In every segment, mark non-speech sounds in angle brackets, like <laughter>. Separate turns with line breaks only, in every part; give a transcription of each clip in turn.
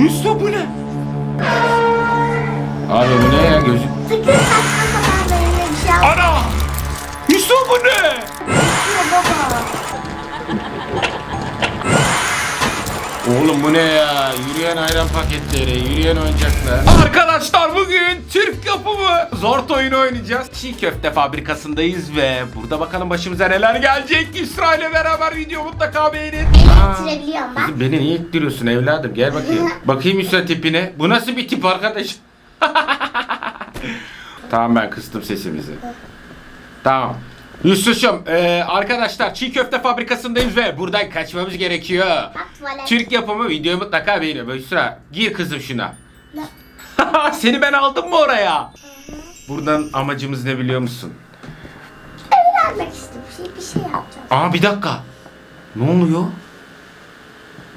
Yusuf bu ne? Abi bu ne ya gözü?
Sakın saçma sapan böyle bir şey
Ana! Yusuf bu ne? Oğlum bu ne ya? Yürüyen ayran paketleri, yürüyen oyuncaklar. Arkadaşlar bugün Türk yapımı Zort oyunu oynayacağız. Çiğ köfte fabrikasındayız ve burada bakalım başımıza neler gelecek. İsra ile beraber video mutlaka beğenin. Aa,
Bitirebiliyorum ben.
Kızım beni niye ittiriyorsun evladım? Gel bakayım. <laughs> bakayım Yusra tipine. Bu nasıl bir tip arkadaş? <laughs> tamam ben kıstım sesimizi. Tamam. Yusuf'cum e, arkadaşlar çiğ köfte fabrikasındayız ve buradan kaçmamız gerekiyor. Türk yapımı videoyu mutlaka beğenin. Böyle Yusra gir kızım şuna. <laughs> Seni ben aldım mı oraya? Buradan amacımız ne biliyor musun?
Evlenmek istiyorum. Bir şey, bir şey yapacağım.
Aa bir dakika. Ne oluyor?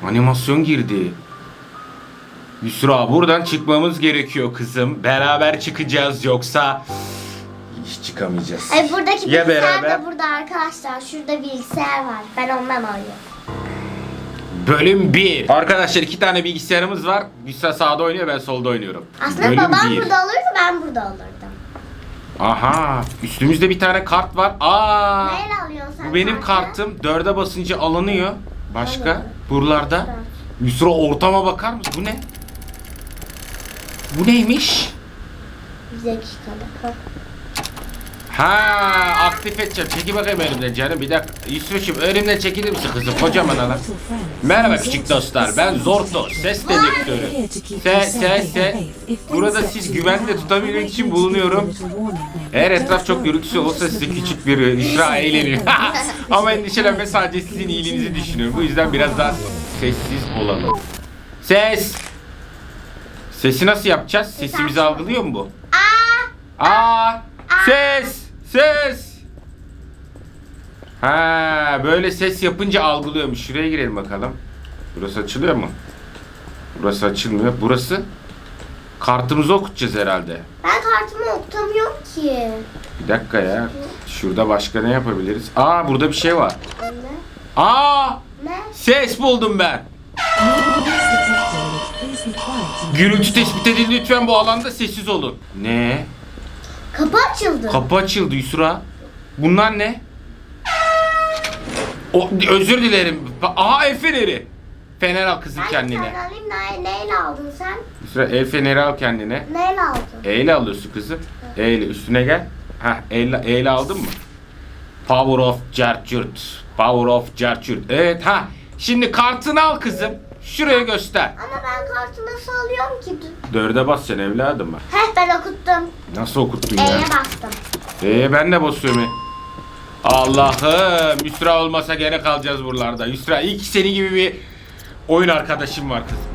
Animasyon girdi. Yusra buradan çıkmamız gerekiyor kızım. Beraber çıkacağız yoksa hiç çıkamayacağız.
Ay buradaki
Ya
bilgisayar
beraber?
da burada arkadaşlar. Şurada bilgisayar var. Ben ondan oynuyorum.
Bölüm 1. Arkadaşlar iki tane bilgisayarımız var. Yusra sağda oynuyor ben solda oynuyorum.
Aslında
Bölüm
babam
bir.
burada olurdu ben burada olurdum.
Aha üstümüzde bir tane kart var. Aa.
Neyle alıyorsun sen
Bu benim
kartı?
kartım. Dörde basınca alınıyor. Başka?
Alınıyor.
Buralarda. Yusra ortama bakar mısın? Bu ne? Bu neymiş?
Bir dakikada.
Ha aktif edeceğim. Çeki bakayım önümden canım. Bir dakika. Yusuf'cum önümden çekilir misin kızım? Kocaman alan. Merhaba küçük dostlar. Ben Zorto. Ses dedektörü. Se, se, se. Burada siz güvenle tutabilmek için bulunuyorum. Eğer etraf çok gürültüsü olursa size küçük bir İsra eğleniyor. <laughs> Ama endişelenme sadece sizin iyiliğinizi düşünüyorum. Bu yüzden biraz daha sessiz olalım. Ses. Sesi nasıl yapacağız? Sesimizi algılıyor mu bu?
Aa!
Aa! Ses! Ses! Ha, böyle ses yapınca algılıyormuş. Şuraya girelim bakalım. Burası açılıyor mu? Burası açılmıyor. Burası kartımızı okutacağız herhalde.
Ben kartımı okutamıyorum ki.
Bir dakika ya. Şurada başka ne yapabiliriz? Aa burada bir şey var.
Ne?
Aa!
Ne?
Ses buldum ben. Gürültü tespit edildi lütfen bu alanda sessiz olun. Ne?
Kapı açıldı.
Kapı açıldı Yusra. Bunlar ne? O, özür dilerim. Aha el feneri. Fener al kızım
ben
kendine.
tane alayım. Ne, neyle aldın sen?
Yusra el feneri al kendine.
Neyle aldın?
E ile alıyorsun kızım. E ile üstüne gel. Heh e ile, e ile aldın mı? Power of Jarchurt. Power of Jarchurt. Evet ha. Şimdi kartını al kızım. Şuraya göster.
Ama ben kartı nasıl alıyorum ki?
Dörde bas sen evladım.
Heh ben okuttum.
Nasıl okuttun ya?
E'ye bastım.
Ee ben de basıyorum. Allah'ım Yusra olmasa gene kalacağız buralarda. Yusra ki seni gibi bir oyun arkadaşım var kızım.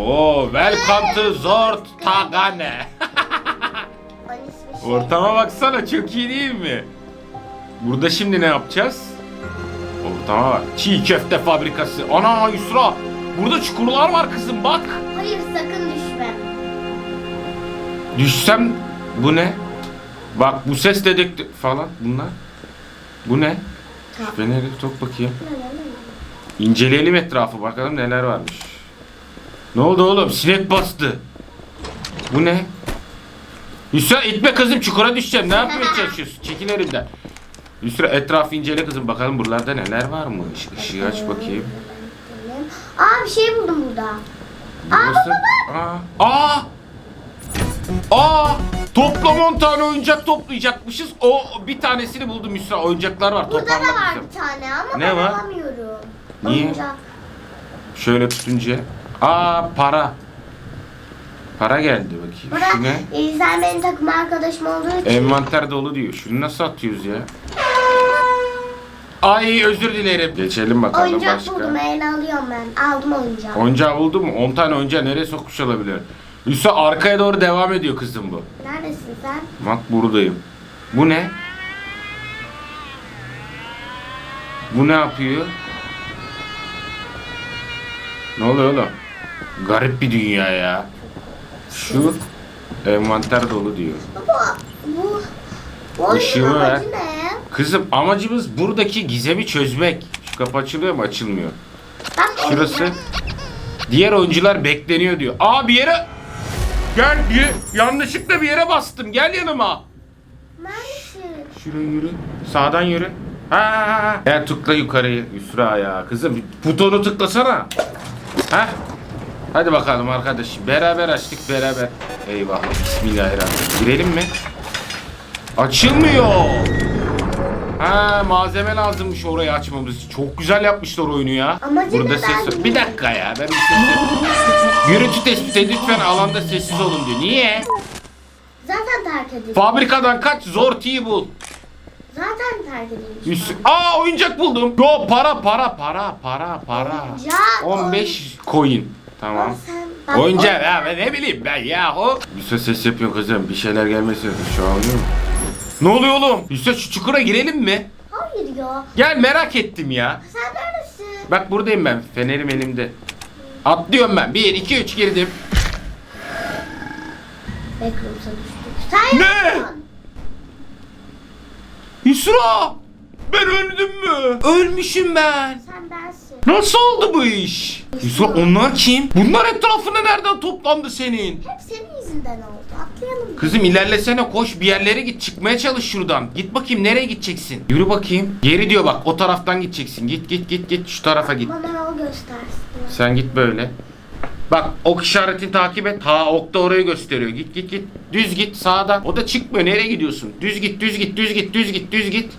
Oo welcome to Zort Tagane. <laughs>
Onun ismi şey.
Ortama baksana çok iyi değil mi? Burada şimdi ne yapacağız? Ortama bak. Çiğ köfte fabrikası. Ana Yusra. Burada çukurlar var kızım bak.
Hayır sakın düşme.
Düşsem bu ne? Bak bu ses dedektör falan bunlar. Bu ne?
Tamam.
Feneri tok bakayım. İnceleyelim etrafı bakalım neler varmış. Ne oldu oğlum? Sinek bastı. Bu ne? Yusra itme kızım çukura düşeceğim. Ne yapmaya <laughs> çalışıyorsun? Çekil elimden. Yusra etrafı incele kızım. Bakalım buralarda neler varmış. Işığı aç bakayım.
Aa bir şey buldum burada.
Burası... Aa. Aa! Aa! Toplam 10 tane oyuncak toplayacakmışız. O bir tanesini buldum Yusra. Oyuncaklar var.
Burada da var bir tane ama
Ne
ben
var?
alamıyorum.
Niye?
Oyuncak.
Şöyle tutunca. Aa para. Para geldi bakayım.
Burada
Şu ne?
e, sen benim takım arkadaşım olduğu için.
Envanter dolu diyor. Şunu nasıl atıyoruz ya? Ay özür dilerim. Geçelim bakalım
Oyuncak
başka.
buldum eline alıyorum ben. Aldım oyuncağı.
Oyuncağı buldun mu? 10 tane oyuncağı nereye sokmuş olabilir? Yusuf arkaya doğru devam ediyor kızım bu.
Neredesin sen?
Bak buradayım. Bu ne? Bu ne yapıyor? Ne oluyor oğlum? Garip bir dünya ya. Şu envanter dolu diyor.
Baba bu bu oyunun
ver.
amacı ne?
Kızım amacımız buradaki gizemi çözmek. Şu kapı açılıyor mu? Açılmıyor. Şurası. Diğer oyuncular bekleniyor diyor. Aa bir yere... Gel bir yanlışlıkla bir yere bastım. Gel yanıma.
Neredesin?
Şuraya yürü. Sağdan yürü. Ha, ha, ha. Ya tıkla yukarıyı. Yusra ya. Kızım butonu tıklasana. Ha? Hadi bakalım arkadaş. Beraber açtık beraber. Eyvah. Bismillahirrahmanirrahim. Girelim mi? Açılmıyor. Ha malzeme lazımmış orayı açmamız için. Çok güzel yapmışlar oyunu ya.
Amacı
Burada
ne
ses
ben
Bir dakika ya. Ben bir ses Gürültü tespiti lütfen alanda sessiz olun diyor. Niye?
Zaten terk edildi.
Fabrikadan kaç Zorti'yi bul.
Zaten terk edilmiş.
Üst- Aa oyuncak buldum. Yo para para para para para.
Oyuncak,
15 coin. Tamam.
Ama sen-
Oyuncak ya ben ne bileyim ben yahu. Yusuf ses yapıyor kızım. Bir şeyler gelmesin. Şu an oluyor mu? Ne oluyor oğlum? Yusuf şu çukura girelim mi?
Hayır ya.
Gel merak ettim ya.
Sen neredesin?
Bak buradayım ben. Fenerim elimde. Atlıyorum ben. 1 2 3 girdim.
Backrooms'a düştük. Sen
Ne?
yaptın.
Yusra! Ben öldüm mü? Ölmüşüm ben.
Sen bensin.
Nasıl oldu bu iş? Yusra onlar kim? Bunlar etrafına nereden toplandı senin?
Hep senin yüzünden oldu.
Kızım ilerlesene koş bir yerlere git çıkmaya çalış şuradan. Git bakayım nereye gideceksin? Yürü bakayım. Geri diyor bak o taraftan gideceksin. Git git git git şu tarafa git.
Bana yol göstersin.
Sen git böyle. Bak ok işaretini takip et. Ha ok da orayı gösteriyor. Git git git. Düz git sağdan. O da çıkmıyor. Nereye gidiyorsun? Düz git düz git düz git düz git düz git.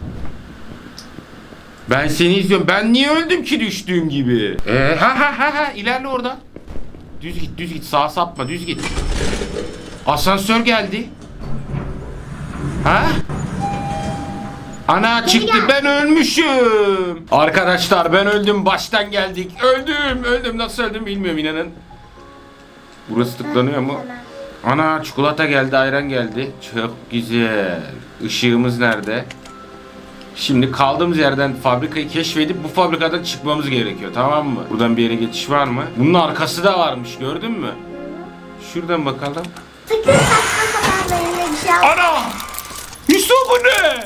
Ben seni izliyorum. Ben niye öldüm ki düştüğüm gibi? Ee, ha ha ha ha ilerle oradan. Düz git düz git sağa sapma düz git. Asansör geldi. Ha? Ana çıktı ben ölmüşüm. Arkadaşlar ben öldüm baştan geldik. Öldüm öldüm nasıl öldüm bilmiyorum inanın. Burası tıklanıyor mu? Ana çikolata geldi ayran geldi. Çok güzel. Işığımız nerede? Şimdi kaldığımız yerden fabrikayı keşfedip bu fabrikadan çıkmamız gerekiyor tamam mı? Buradan bir yere geçiş var mı? Bunun arkası da varmış gördün mü? Şuradan bakalım.
Sakın saçma sapan benimle bir şey yapma.
Ana! Yusuf bu ne?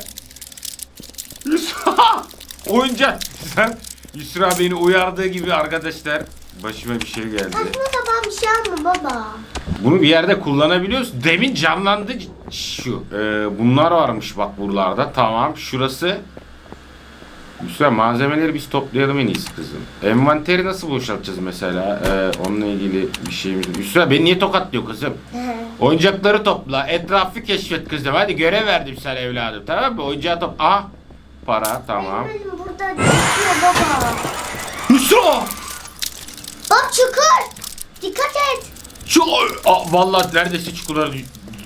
Yusuf! <laughs> Oyuncak. Sen Yusra beni uyardığı gibi arkadaşlar başıma bir şey geldi.
Saçma sapan bir şey yapma baba.
Bunu bir yerde kullanabiliyoruz. Demin canlandı şu. Ee, bunlar varmış bak buralarda. Tamam şurası. Yusra malzemeleri biz toplayalım en iyisi kızım. Envanteri nasıl boşaltacağız mesela? Ee, onunla ilgili bir şeyimiz. Yusra beni niye tokatlıyor kızım? <laughs> Oyuncakları topla. Etrafı keşfet kızım. Hadi görev verdim sana evladım. Tamam mı? Oyuncağı top. Aha. Para tamam.
Benim burada düşüyor baba.
Yusra!
Bak çukur. Dikkat et.
Şu Aa, vallahi neredeyse çukurlar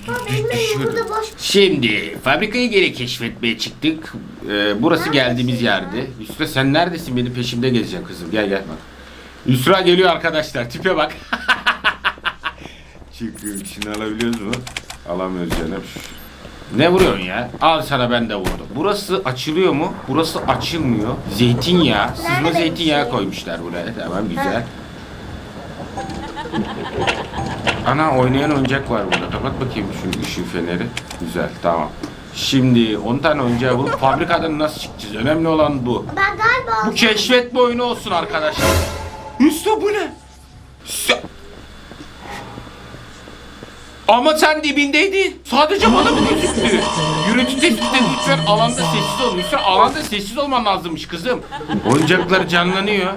dü-
Baba
dü-
benim elim
düşüyordu.
burada boş.
Şimdi fabrikayı geri keşfetmeye çıktık. Ee, burası
Neredesin
geldiğimiz
ya?
yerde. Sen neredesin? Benim peşimde gezeceksin kızım. Gel gel bak. Yusra geliyor arkadaşlar. Tipe bak. <laughs> Çıkıyor. Şunu alabiliyoruz mu? Alamıyoruz canım. Ne vuruyorsun ya? Al sana ben de vurdum. Burası açılıyor mu? Burası açılmıyor. Zeytinyağı. Sızma
Nerede
zeytinyağı koymuşlar buraya. Tamam güzel. <laughs> Ana oynayan oyuncak var burada. Kapat bakayım şu ışığı feneri. Güzel tamam. Şimdi 10 tane oyuncağı bulup fabrikadan nasıl çıkacağız? Önemli olan bu.
Ben galiba
Bu keşfetme oyunu olsun arkadaşlar. Üstü bu ne? Sa- Ama sen dibindeydin. Sadece bana mı gözüktü? Gürültü tespiti lütfen alanda sessiz ol. Lütfen alanda sessiz olman lazımmış kızım. Oyuncaklar canlanıyor.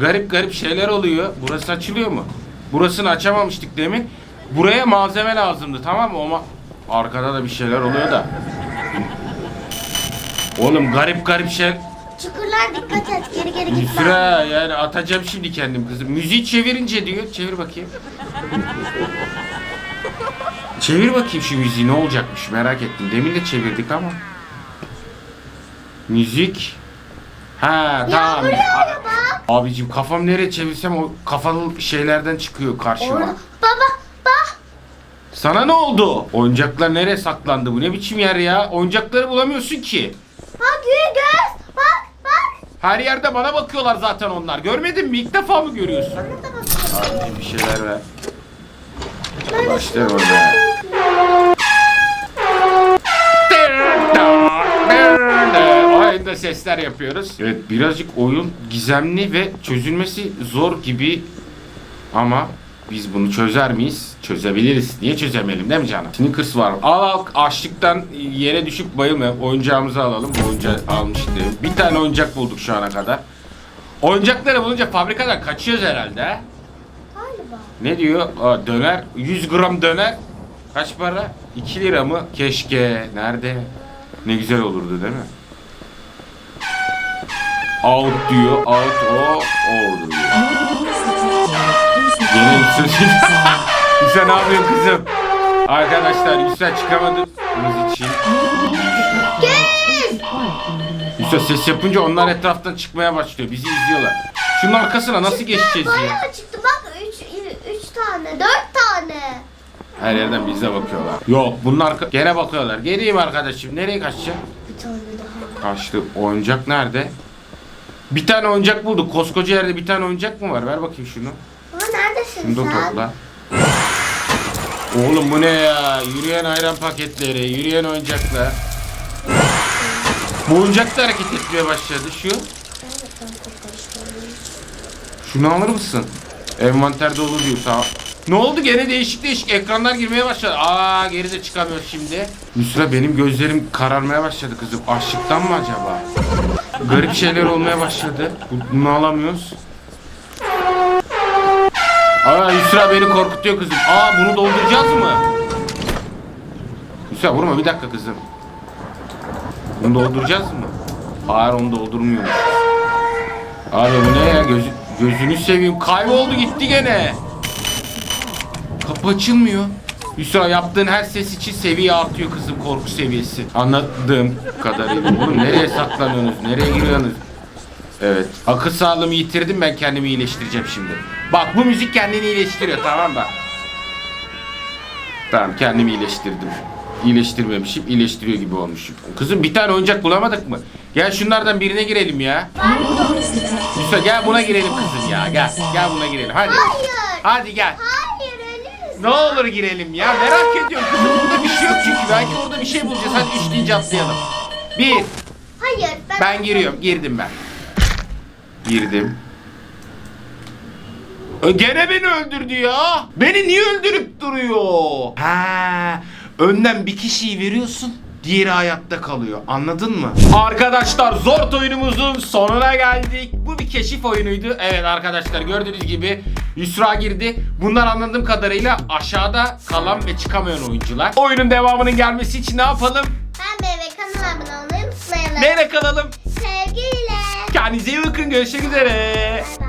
Garip garip şeyler oluyor. Burası açılıyor mu? Burasını açamamıştık demin. Buraya malzeme lazımdı tamam mı? Ama arkada da bir şeyler oluyor da. Oğlum garip garip şey
çukurlar dikkat et. Geri geri gitme.
Yusra yani atacağım şimdi kendim kızım. Müziği çevirince diyor. Çevir bakayım. Çevir bakayım şu müziği ne olacakmış merak ettim. Demin de çevirdik ama. Müzik. Ha tamam.
Yağmur yağıyor bak.
Abicim kafam nereye çevirsem o kafalı şeylerden çıkıyor karşıma.
Orada. Baba bak.
Sana ne oldu? Oyuncaklar nereye saklandı? Bu ne biçim yer ya? Oyuncakları bulamıyorsun ki.
Bak yürü göz. Bak bak.
Her yerde bana bakıyorlar zaten onlar. Görmedin mi? İlk defa mı görüyorsun?
Bana da bakıyor.
Abicim bir şeyler ver.
Ben
Başlayalım orada. Oyunda sesler yapıyoruz. Evet birazcık oyun gizemli ve çözülmesi zor gibi Ama biz bunu çözer miyiz? Çözebiliriz. Niye çözemeyelim değil mi canım? Snickers var. Al al açlıktan yere düşüp bayılma. Oyuncağımızı alalım. Bu oyuncağı almıştı. Bir tane oyuncak bulduk şu ana kadar. Oyuncakları bulunca fabrikadan kaçıyoruz herhalde. ha?
Galiba.
Ne diyor? Aa, döner. 100 gram döner. Kaç para? 2 lira mı? Keşke. Nerede? Ne güzel olurdu değil mi? Out diyor. Out o ordu diyor. Yeni sözü. <laughs> Yusra ne yapıyorsun kızım? Arkadaşlar Yusra çıkamadığımız için. Yusra ses yapınca onlar etraftan çıkmaya başlıyor. Bizi izliyorlar. Şunun arkasına nasıl geçeceğiz ya?
Bayağı çıktı bak 3 3 tane 4 tane.
Her yerden bize bakıyorlar. Yok bunlar ka- gene bakıyorlar. Geleyim arkadaşım. Nereye kaçacağım?
Bir tane daha.
Kaçtı. Oyuncak nerede? Bir tane oyuncak bulduk. Koskoca yerde bir tane oyuncak mı var? Ver bakayım şunu.
Ama neredesin
Şunu da
sen?
topla. Oğlum bu ne ya? Yürüyen ayran paketleri, yürüyen oyuncaklar. Bu oyuncak da hareket etmeye başladı. Şu. Şunu alır mısın? Envanterde olur diyor sağ. Ne oldu gene değişik değişik ekranlar girmeye başladı. Aa geri de çıkamıyor şimdi. Nusra benim gözlerim kararmaya başladı kızım. Açlıktan mı acaba? Garip şeyler olmaya başladı. Bu- Bunu alamıyoruz. Aa Yusra beni korkutuyor kızım. Aa bunu dolduracağız mı? Yusra vurma bir dakika kızım. Bunu dolduracağız mı? Hayır onu doldurmuyormuş. Abi bu ne ya? Göz, gözünü seveyim. Kayboldu gitti gene. Kapı açılmıyor. Yusra yaptığın her ses için seviye artıyor kızım korku seviyesi. Anladığım kadarıyla. Oğlum nereye saklanıyorsunuz? Nereye giriyorsunuz? Evet. Akıl sağlığımı yitirdim ben kendimi iyileştireceğim şimdi. Bak bu müzik kendini iyileştiriyor tamam mı? Tamam kendimi iyileştirdim. İyileştirmemişim, iyileştiriyor gibi olmuşum. Kızım bir tane oyuncak bulamadık mı? Gel şunlardan birine girelim ya. Yusuf gel buna girelim kızım ya. Gel, gel buna girelim. Hadi.
Hayır.
Hadi gel.
Hayır.
Ne olur girelim ya. Merak ediyorum kızım. Burada bir şey yok çünkü. Belki orada bir şey bulacağız. Hadi üç deyince atlayalım. Bir.
Hayır ben.
Ben giriyorum. Girdim ben. Girdim. Gene beni öldürdü ya. Beni niye öldürüp duruyor? Ha, önden bir kişiyi veriyorsun. Diğeri hayatta kalıyor. Anladın mı? Arkadaşlar Zort oyunumuzun sonuna geldik. Bu bir keşif oyunuydu. Evet arkadaşlar gördüğünüz gibi Yusra girdi. Bunlar anladığım kadarıyla aşağıda kalan ve çıkamayan oyuncular. Oyunun devamının gelmesi için ne yapalım?
Ben ve kanala abone olmayı unutmayalım.
Nereye kalalım?
Sevgiyle.
Kendinize iyi bakın. Görüşmek üzere.
Bay bay.